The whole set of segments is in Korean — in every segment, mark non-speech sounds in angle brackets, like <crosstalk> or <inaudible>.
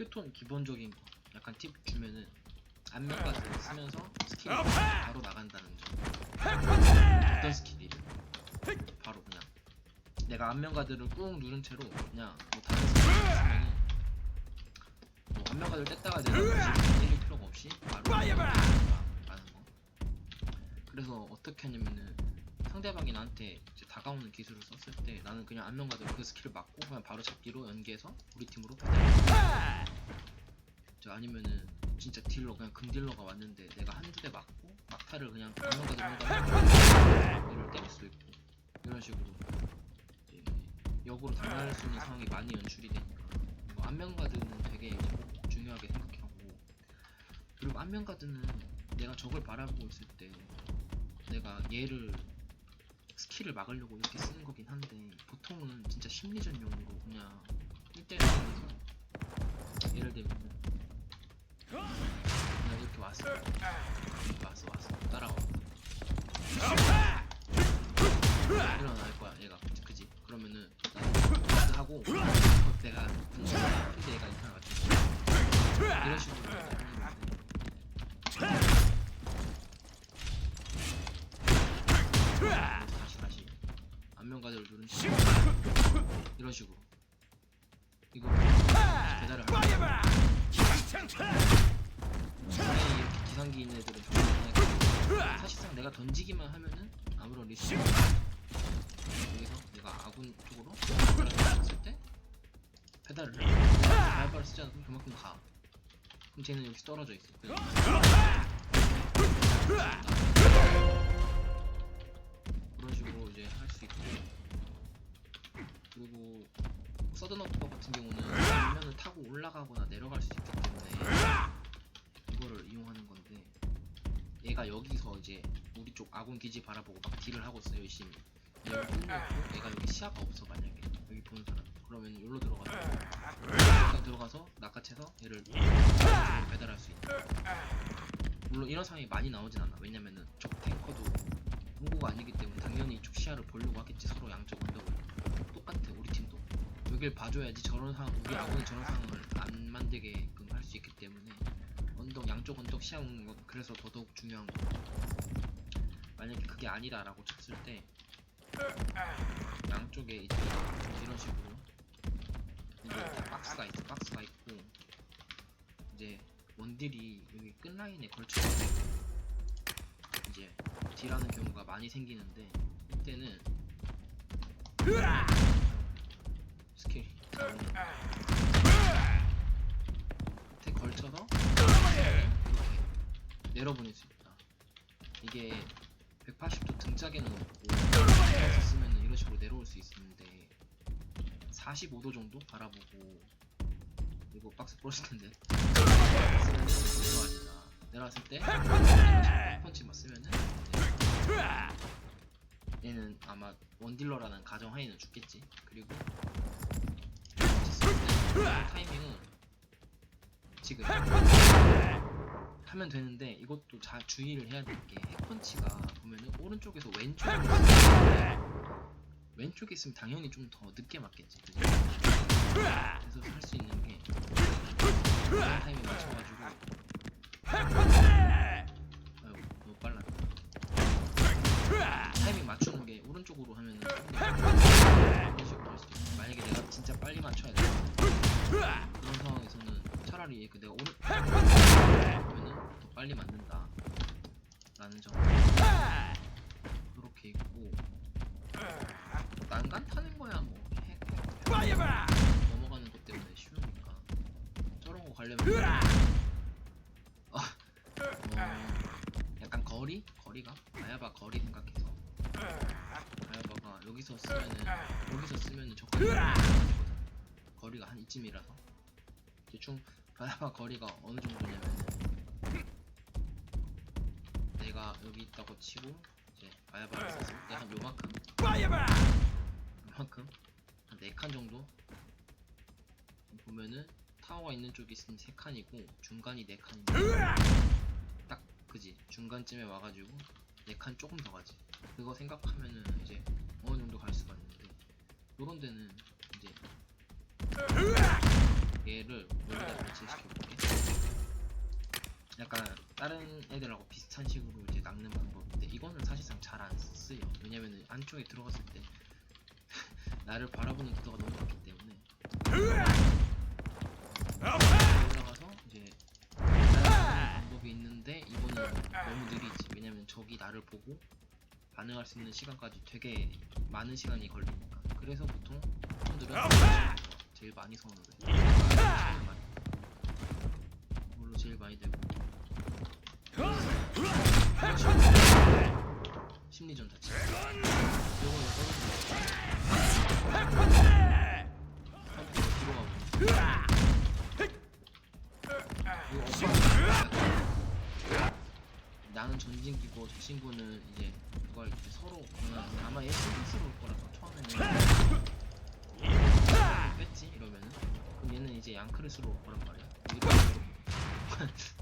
휴톤 기본적인 거 약간 팁 주면은 안면까지 쓰면서 스킬이 바로 나간다는 점. 어떤 스킬이 바로 그냥. 내가 안면가드를 꾹 누른 채로 그냥 뭐 다른 스킬 쓰면은 뭐 안면가드를 뗐다가 내가 굳이 때릴 필요가 없이 바로 나가는 거. 그래서 어떻게 하냐면은 상대방이 나한테 이제 다가오는 기술을 썼을 때 나는 그냥 안면가드로 그 스킬을 맞고 그냥 바로 잡기로 연계해서 우리 팀으로 배달 저 아니면은 진짜 딜러 그냥 금딜러가 왔는데 내가 한두 대 맞고 막타를 그냥 안면가드로 한다면 이를 때릴 수도 있고 이런 식으로 역으로 당할 수 있는 상황이 많이 연출이 되니까 뭐 안면가드는 되게 중요하게 생각하고 그리고 안면가드는 내가 적을 바라보고 있을 때 내가 얘를 스킬을 막으려고 이렇게 쓰는 거긴 한데 보통은 진짜 심리전 용으로 그냥 1대1에서 예를 들면 그냥 이렇게 왔어 왔어 왔어 따라와. 일어날 거야 얘가. 그지 그러면은 카드 하고 내가 분석을 근데 얘가 이상을 맞추고 이런 식으로 다시 다시. 안면 가드를 누른 채 이런 식으로. 이거 배달을 하면 당연히 이렇게 기상기 있는 애들은 정말 사실상 내가 던지기만 하면은 아무런 리스크 여기서 내가 아군 쪽으로 했을 때 페달을 해 발발을 쓰지 않으면 그만큼 가. 그럼 쟤는 여기 떨어져 있어. 그런 식으로 이제 할 수 있고. 그리고 서든 어퍼 같은 경우는 정면을 타고 올라가거나 내려갈 수 있기 때문에 이거를 이용하는 건데 얘가 여기서 이제 우리 쪽 아군 기지 바라보고 막 딜을 하고 있어 열심히. 끝내고 얘가 여기 시야가 없어 만약에. 여기 보는 사람. 그러면 여기로 들어가서 일단 들어가서 낚아채서 얘를 배달할 수 있다. 물론 이런 상황이 많이 나오진 않아. 왜냐면은 적 탱커도 홍보가 아니기 때문에 당연히 이쪽 시야를 보려고 하겠지 서로 양쪽 언덕을. 똑같아 우리 여길 봐줘야지 저런 상황 우리 아군이 저런 상황을 안 만들게끔 할 수 있기 때문에 언덕 양쪽 언덕 시야 먹는 건 그래서 더더욱 중요한 거 만약에 그게 아니다라고 쳤을 때 양쪽에 이제 이런 식으로 이제 박스가 있어 박스가 있고 이제 원딜이 여기 끝라인에 걸쳐 이제 딜하는 경우가 많이 생기는데 이때는 밑에 걸쳐서? 이렇게 내려보낼 수 있다. 이게 180도 등짝에는 없고 쓰면 이런 식으로 내려올 수 있는데 45도 정도 바라보고 이거 박스 부러질 텐데. 쓰면은 내려와진다. 내려왔을 때 펀치만 쓰면은 얘는 아마 원딜러라는 가정하에는 죽겠지. 그리고 타이밍은 지금 하면 되는데 이것도 잘 주의를 해야 될 게 핵펀치가 보면은 오른쪽에서 쓰는데 왼쪽에 있으면 당연히 좀 더 늦게 맞겠지 그지? 그래서 할 수 있는 게 그런 타이밍 맞춰가지고. 아유 너무 빨라. 타이밍 맞추는 게 오른쪽으로 하면은 이런 식으로 할 수도 있어. 만약에 내가 진짜 빨리 맞춰야 돼 그런 상황에서는 차라리 그 내가 오른 하면은 더 빨리 맞는다 라는 점 그렇게 있고 난간 타는 거야 뭐 핵, 핵, 핵. 넘어가는 것 때문에 쉬우니까 저런 거 가려면 어, 어, 약간 거리? 거리가? 아야바 거리 생각해서 아야바가 여기서 쓰면은 여기서 쓰면은 적당히 거리가 한 이쯤이라서 대충 아야바 거리가 어느 정도냐면은 내가 여기 있다고 치고 이제 아야바를 썼을 때 한 요만큼. 요만큼? 한 4칸 정도? 보면은 타워가 있는 쪽이 있으면 3칸이고 중간이 4칸인데 딱 그지? 중간쯤에 와가지고 4칸 조금 더 가지. 그거 생각하면은 이제 어느 정도 갈 수가 있는데 요런 데는 얘를 여기다 같이 시켜볼게. 약간 다른 애들하고 비슷한 식으로 이제 낚는 방법인데 이거는 사실상 잘 안 쓰여. 왜냐면은 안쪽에 들어갔을 때 <laughs> 나를 바라보는 기도가 너무 많기 때문에 올라가서 이제 방법이 있는데 이거는 너무 느리지. 왜냐면 적이 나를 보고 반응할 수 있는 시간까지 되게 많은 시간이 걸리니까. 그래서 보통 손들은 제일 많이 선호를 해. 제일 많이. 이걸로 제일 많이 되고. 심리전 자체. 이거 오빠. 나는 전진기고 저 친구는 이제 그걸 이제 서로 어, 아마 얘 스스로 올 거라서 처음에는 얘는 이제 올 거란 말이야. 식으로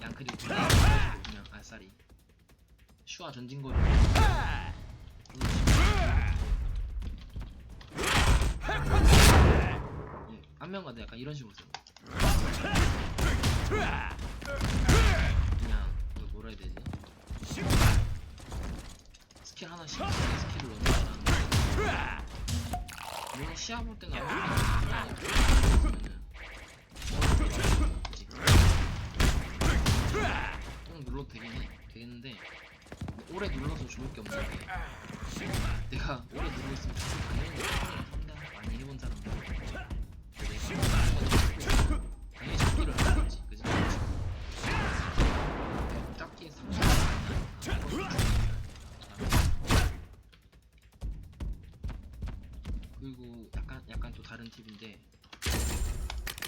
양크리 그냥 아싸리. 슈아 전진거리. 예, 안면가도 약간 이런 식으로 써 그냥 그 뭐라 해야 되지? 스킬 하나씩 스킬을 넣는 물론 시야 볼 때는 응 눌러도 되긴 해 되겠는데 오래 눌러서 좋을 게 없는 게 내가 오래 누르고 있으면 당연히 또 다른 팁인데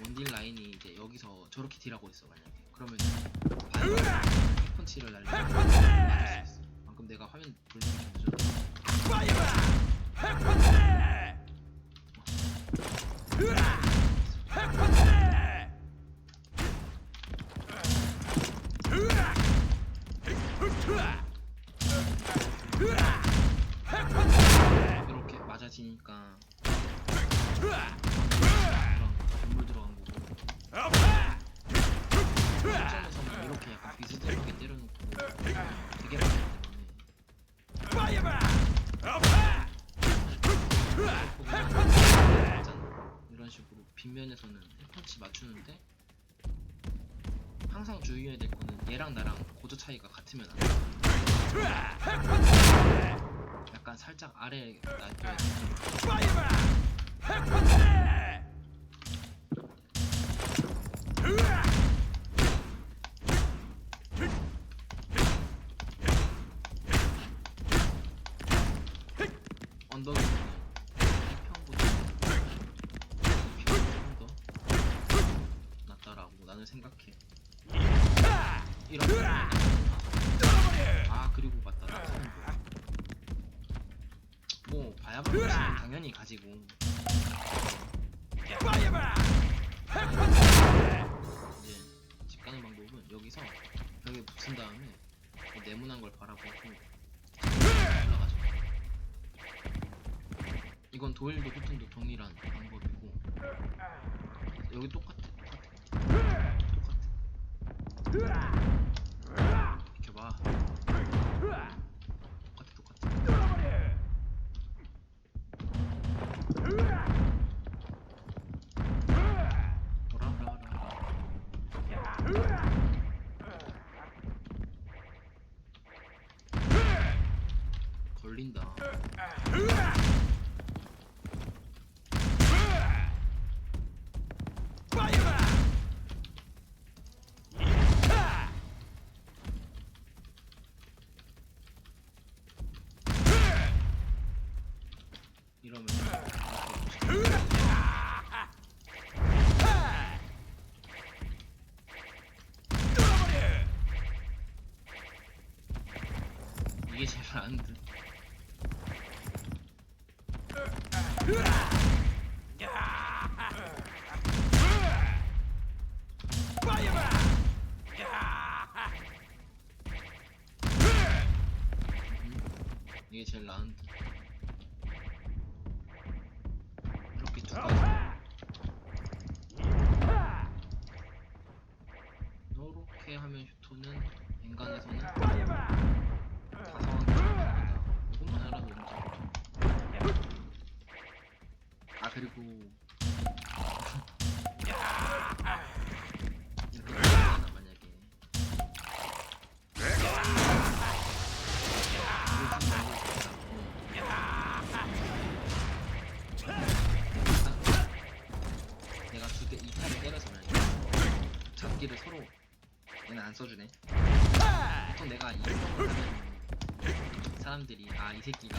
원딜 라인이 이제 여기서 저렇게 딜하고 있어 만약에. 그러면 바이오 펀치를 날리면 맞을 수 있어 방금 내가 화면 돌리면 좀 늦었어 이렇게 맞아지니까 건물 들어간 거고 실전에서 는 이렇게 약간 비스듬하게 때려놓고 되게 많기 때문에 짠 이런 식으로 빗면에서는 펀치 맞추는데 항상 주의해야 될 거는 얘랑 나랑 고저 차이가 같으면 안 돼. 약간 살짝 아래 돼. 더 낫다라고 나는 생각해. 이런 거. 아 그리고 맞다 나 거. 뭐 바야바 는 당연히 가지고 이제 집 가는 방법은 여기서 벽에 붙인 다음에 그 네모난 걸 바라보고 올라가죠. 이건 도일도 호튼도 동일한 방법이고 여기 똑같아 똑같아 똑같아 이게 제일 안 돼. 이게 써주네. 보통 내가 이 사람들이 아 이 새끼가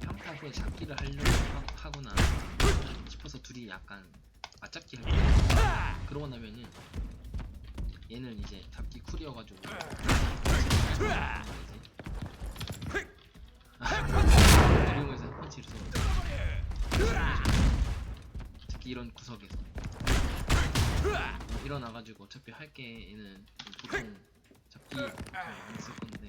평타 후에 잡기를 하려고 하- 하구나 싶어서 둘이 약간 맞잡기 할 거야. 그러고 나면은 얘는 이제 잡기 쿨이어가지고 이용해서 펀치를 거야. 특히 이런 구석에서. 어, 일어나가지고 어차피 할 게는 보통 잡기 안쓸 건데. 근데.